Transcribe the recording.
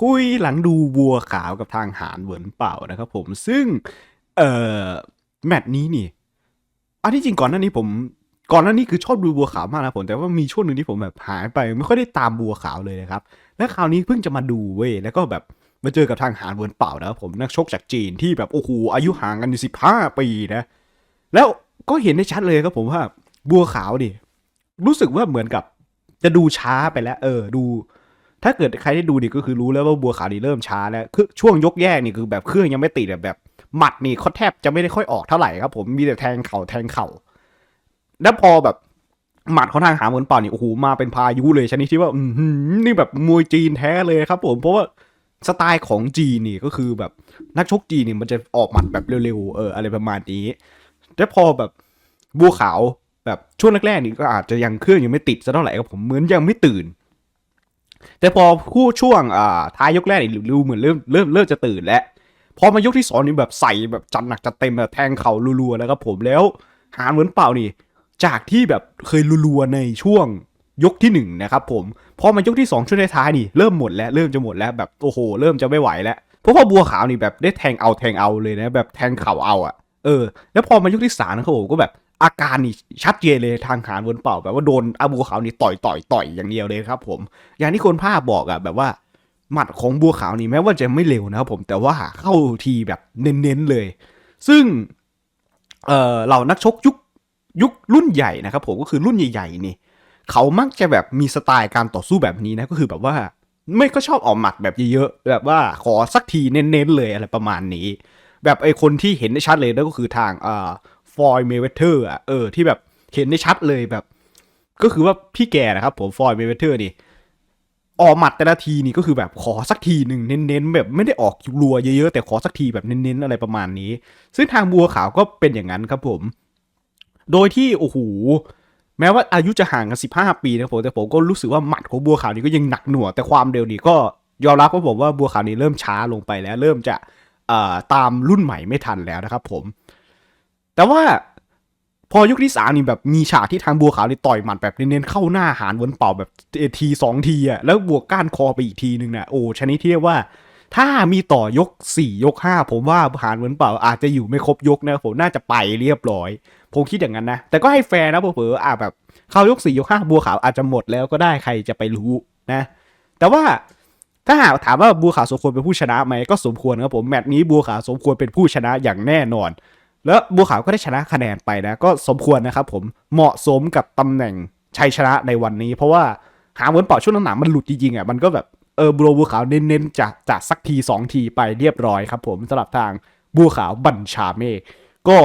คุยหลังดูบัวขาวกับทางหารเหวินเป่านะครับผมซึ่งเอ่อแมตช์นี้นี่อันที่จริงก่อนหน้านี้ผมก่อนหน้านี้คือชอบดูบัวขาวมากนะผมแต่ว่ามีช่วงหนึ่งที่ผมแบบหายไปไม่ค่อยได้ตามบัวขาวเลยนะครับ และคราวนี้เพิ่งจะมาดูเว้ยแล้วก็แบบมาเจอกับทางหารเวินเป่านะครับผมนักชกจากจีนที่แบบโอ้โหอายุห่างกันสิบห้าปีนะ แล้วก็เห็นได้ชัดเลยครับผมว่าบัวขาวดิรู้สึกว่าเหมือนกับจะดูช้าไปแล้ว เออ ดู ถ้าเกิดใครได้ดูดิก็คือรู้แล้วว่าบัวขาวนี่เริ่มช้าแล้วคือช่วงยกแยกนี่คือแบบเครื่องยังไม่ติดแบบหมัดนี่เขาแทบจะไม่ได้ค่อยออกเท่าไหร่ครับผมมีแต่แทงเข่าแทงเข่าแล้วพอแบบหมัดเขาทางหาเหมือนเปล่านี่โอ้โหมาเป็นพายุเลยชนิดที่ว่าอืนี่แบบมวยจีนแท้เลยครับ ผมเพราะว่าสไตล์ของจีนนี่ก็คือแบบนักชกจีนนี่มันจะออกหมัดแบบเร็วๆเอออะไรประมาณนี้แล้วพอแบบบัวขาวแบบช่วงแรกๆนี่ก็อาจจะยังเครื่องยังไม่ติดซะเท่าไหร่ครับผมเหมือนยังไม่ตื่น แต่พอคู่ช่วงอ่าท้ายยกแรกนี่ดูเหมือนเริ่มเริ่มเริ่มจะตื่นแล้วพอมายกที่สองนี่แบบใส่แบบจัดหนักจัดเต็มแบบแทงเข่ารัวๆแล้วครับผมแล้วหารเหมือนเปล่านี่ จากที่แบบเคยรัวๆในช่วงยกที่หนึ่งนะครับผมพอมายกที่สองช่วงท้ายนี่เริ่มหมดแล้วเริ่มจะหมดแล้วแบบโอ้โห เริ่มจะไม่ไหวแล้วเพราะว่าบัวขาวนี่แบบได้แทงเอาแทงเอาเลยนะแบบแทงเข่าเอาอะเออ แล้วพอมายกที่สามนะครับผมก็แบบ อาการนี่ชัดเจนเลยทางหารวนเป่าแบบว่าโดนอาบัวขาวนี่ต่อยต่อยต่อยอย่างเดียวเลยครับ ผม อย่างที่คนภาพบอกอะแบบว่าหมัดของบัวขาวนี่แม้ว่าจะไม่เร็วนะครับผมแต่ว่าเข้าทีแบบเน้นๆเลย ซึ่งเออเหล่านักชกยุคยุครุ่นใหญ่นะครับผมก็คือรุ่นใหญ่ๆนี่เขามักจะแบบมีสไตล์การต่อสู้แบบนี้นะก็คือแบบว่าไม่ก็ชอบออกหมัดแบบเยอะๆแบบว่าขอสักทีเน้นๆเลยอะไรประมาณนี้ แบบไอคนที่เห็นได้ชัดเลยนั่นก็คือทางเอ่า ฟอยเมเวเทอร์อะเออที่แบบเห็นได้ชัดเลยแบบ ก็คือว่าพี่แกนะครับ ผมฟอยเมเวเทอร์นี่ออกหมัดแต่ละทีนี่ก็คือแบบขอสักทีหนึ่งเน้นๆ แบบไม่ได้ออกรัวเยอะๆ แต่ขอสักทีแบบเน้นๆ อะไรประมาณนี้ ซึ่งทางบัวขาวก็เป็นอย่างนั้นครับผม โดยที่โอ้โหแม้ว่าอายุจะห่างกัน 15 ปีนะผมแต่ผมก็รู้สึกว่าหมัดของบัวขาวนี่ก็ยังหนักหน่วงแต่ความเร็วนี่ก็ยอมรับว่าผมว่าบัวขาวนี่เริ่มช้าลงไปแล้ว เริ่มจะตามรุ่นใหม่ไม่ทันแล้วนะครับผม แต่ว่าพอยุคที่สามนี่แบบมีฉากที่ทางบัวขาวนี่ต่อยหมัดแบบเน้นๆเข้าหน้าหารวนเป่าแบบทีสองทีอะแล้วบวกก้านคอไปอีกทีหนึ่งนะโอ้ชนิดที่เรียกว่า ถ้ามีต่อยกสี่ยกห้าผมว่าหารวนเป่าอาจจะอยู่ไม่ครบยกนะผมน่าจะไปเรียบร้อย ผมคิดอย่างนั้นนะ แต่ก็ให้แฟร์นะเผลอๆอะแบบเข้ายกสี่ยกห้าบัวขาวอาจจะหมดแล้วก็ได้ใครจะไปรู้นะ แต่ว่าถ้าหากถามว่าบัวขาวสมควรเป็นผู้ชนะไหมก็สมควรครับผมแมตช์นี้บัวขาวสมควรเป็นผู้ชนะอย่างแน่นอน แล้วบัวขาวก็ได้ชนะคะแนนไปนะ ก็สมควรนะครับผมเหมาะสมกับตำแหน่งชัยชนะในวันนี้ เพราะว่าหาเหมือนเป่าช่วงหนังมันหลุดจริงๆอะมันก็แบบเออบัวบัวขาวเน้นๆจากจากสักทีสองทีไปเรียบร้อยครับผมสำหรับทางบัวขาวบัญชาเมฆก็